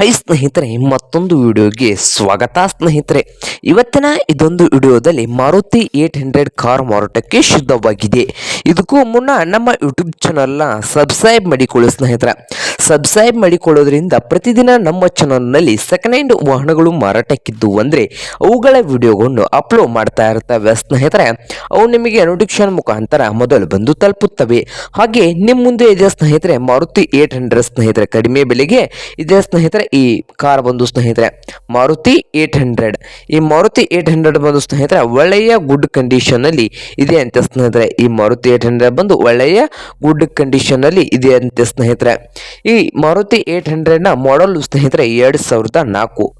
High ಸ್ನೇಹಿತರೆ, ಮತ್ತೊಂದು ವಿಡಿಯೋಗೆ ಸ್ವಾಗತ ಸ್ನೇಹಿತರೆ. ಇವತ್ತಿನ ಇದೊಂದು ವಿಡಿಯೋದಲ್ಲಿ ಮಾರುತಿ ಏಟ್ ಹಂಡ್ರೆಡ್ ಕಾರ್ ಮಾರಾಟಕ್ಕೆ ಶುದ್ಧವಾಗಿದೆ ಇದಕ್ಕೂ ಮುನ್ನ ನಮ್ಮ ಯೂಟ್ಯೂಬ್ ಚಾನಲ್ನ ಸಬ್ಸ್ಕ್ರೈಬ್ ಮಾಡಿಕೊಳ್ಳಿ ಸ್ನೇಹಿತರೆ. ಸಬ್ಸ್ಕ್ರೈಬ್ ಮಾಡಿಕೊಳ್ಳೋದ್ರಿಂದ ಪ್ರತಿದಿನ ನಮ್ಮ ಚಾನಲ್ನಲ್ಲಿ ಸೆಕೆಂಡ್ ಹ್ಯಾಂಡ್ ವಾಹನಗಳು ಮಾರಾಟಕ್ಕಿದ್ದು ಅಂದರೆ ಅವುಗಳ ವಿಡಿಯೋಗಳನ್ನು ಅಪ್ಲೋಡ್ ಮಾಡ್ತಾ ಇರ್ತವೆ ಸ್ನೇಹಿತರೆ. ಅವು ನಿಮಗೆ ನೋಟಿಫಿಕೇಶನ್ ಮುಖಾಂತರ ಮೊದಲು ಬಂದು ತಲುಪುತ್ತವೆ. ಹಾಗೆ ನಿಮ್ಮ ಮುಂದೆ ಇದೆ ಸ್ನೇಹಿತರೆ, ಮಾರುತಿ ಏಟ್ ಹಂಡ್ರೆಡ್ ಸ್ನೇಹಿತರೆ. ಕಡಿಮೆ ಬೆಲೆಗೆ ಇದೆ ಸ್ನೇಹಿತರೆ. ಈ ಕಾರ್ ಬಂದು ಸ್ನೇಹಿತರೆ, ಮಾರುತಿ ಏಟ್ ಹಂಡ್ರೆಡ್ ಈ ಮಾರುತಿ ಏಟ್ ಹಂಡ್ರೆಡ್ ಬಂದು ಸ್ನೇಹಿತರೆ, ಒಳ್ಳೆಯ ಗುಡ್ ಕಂಡೀಷನ್ ಅಲ್ಲಿ ಇದೆ ಅಂತ ಸ್ನೇಹಿತರೆ. ಈ ಮಾರುತಿ ಏಟ್ ಹಂಡ್ರೆಡ್ ಬಂದು ಒಳ್ಳೆಯ ಗುಡ್ ಕಂಡೀಷನ್ ಅಲ್ಲಿ ಇದೆ ಅಂತ ಸ್ನೇಹಿತರೆ. ಈ ಮಾರುತಿ ಏಟ್ನ ಮಾಡಲ್ ಸ್ನೇಹಿತರೆ, ಎರಡ್ ಸಾವಿರದ ನಾಲ್ಕು.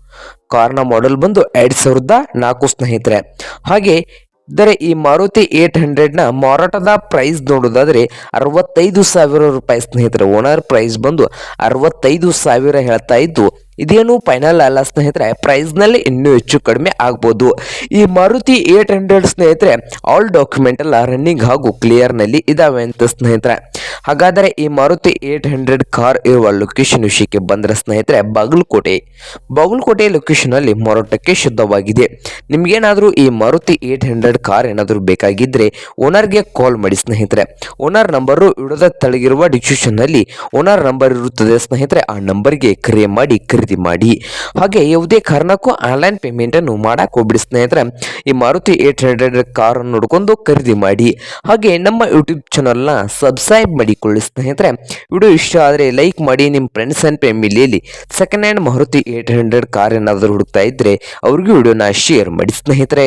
ಕಾರ್ನ ಮಾಡೆಲ್ ಬಂದು ಎರಡ್ ಸಾವಿರದ ನಾಲ್ಕು ಸ್ನೇಹಿತರೆ. ಹಾಗೆ ಇದರೆ ಈ ಮಾರುತಿ ಏಟ್ ಹಂಡ್ರೆಡ್ನ ಮಾರಾಟದ ಪ್ರೈಸ್ ನೋಡೋದಾದರೆ ಅರವತ್ತೈದು ಸಾವಿರ ರೂಪಾಯಿ ಸ್ನೇಹಿತರೆ. ಓನರ್ ಪ್ರೈಸ್ ಬಂದು ಅರವತ್ತೈದು ಸಾವಿರ ಹೇಳ್ತಾ ಇದ್ದು, ಇದೇನು ಫೈನಲ್ ಅಲ್ಲ ಸ್ನೇಹಿತರೆ ಪ್ರೈಸ್ನಲ್ಲಿ ಇನ್ನೂ ಹೆಚ್ಚು ಕಡಿಮೆ ಆಗ್ಬೋದು. ಈ ಮಾರುತಿ ಏಟ್ ಹಂಡ್ರೆಡ್ ಸ್ನೇಹಿತರೆ ಆಲ್ ಡಾಕ್ಯುಮೆಂಟ್ ಎಲ್ಲ ರನ್ನಿಂಗ್ ಹಾಗೂ ಕ್ಲಿಯರ್ನಲ್ಲಿ ಇದಾವೆ ಅಂತ ಸ್ನೇಹಿತರೆ. ಹಾಗಾದರೆ ಈ ಮಾರುತಿ ಏಟ್ ಹಂಡ್ರೆಡ್ ಕಾರ್ ಇರುವ ಲೊಕೇಶನ್ ವಿಷಯಕ್ಕೆ ಬಂದರೆ ಸ್ನೇಹಿತರೆ, ಬಾಗಲಕೋಟೆ. ಬಾಗಲಕೋಟೆ ಲೊಕೇಶನ್ ಅಲ್ಲಿ ಮಾರಾಟಕ್ಕೆ ಶುದ್ಧವಾಗಿದೆ. ನಿಮ್ಗೇನಾದರೂ ಈ ಮಾರುತಿ ಏಟ್ ಹಂಡ್ರೆಡ್ ಕಾರ್ ಏನಾದರೂ ಬೇಕಾಗಿದ್ರೆ ಓನರ್ಗೆ ಕಾಲ್ ಮಾಡಿ ಸ್ನೇಹಿತರೆ. ಓನರ್ ನಂಬರು ವಿಡದ ತಳಗಿರುವ ಡಿಸ್ಕ್ರಿಪ್ಷನ್ನಲ್ಲಿ ಓನರ್ ನಂಬರ್ ಇರುತ್ತದೆ ಸ್ನೇಹಿತರೆ, ಆ ನಂಬರ್ಗೆ ಕರೆ ಮಾಡಿ, ಖರೀದಿ ಮಾಡಿ. ಹಾಗೆ ಯಾವುದೇ ಕಾರಣಕ್ಕೂ ಆನ್ಲೈನ್ ಪೇಮೆಂಟ್ ಅನ್ನು ಮಾಡಕ್ ಹೋಗ್ಬಿಡಿ ಸ್ನೇಹಿತರೆ. ಈ ಮಾರುತಿ ಏಟ್ ಹಂಡ್ರೆಡ್ ಕಾರ್ ನೋಡ್ಕೊಂಡು ಖರೀದಿ ಮಾಡಿ. ಹಾಗೆ ನಮ್ಮ ಯೂಟ್ಯೂಬ್ ಚಾನಲ್ನ ಸಬ್ಸ್ಕ್ರೈಬ್ ಮಾಡಿಕೊಳ್ಳಿ ಸ್ನೇಹಿತರೆ. ವಿಡಿಯೋ ಇಷ್ಟ ಆದರೆ ಲೈಕ್ ಮಾಡಿ ನಿಮ್ಮ ಫ್ರೆಂಡ್ಸ್ ಆ್ಯಂಡ್ ಫ್ಯಾಮಿಲಿಯಲ್ಲಿ second hand Maruti eight hundred car ಏನಾದರೂ ಹುಡುಕ್ತಾ ಇದ್ದರೆ ಅವ್ರಿಗೂ ವಿಡಿಯೋನ ಶೇರ್ ಮಾಡಿ ಸ್ನೇಹಿತರೆ.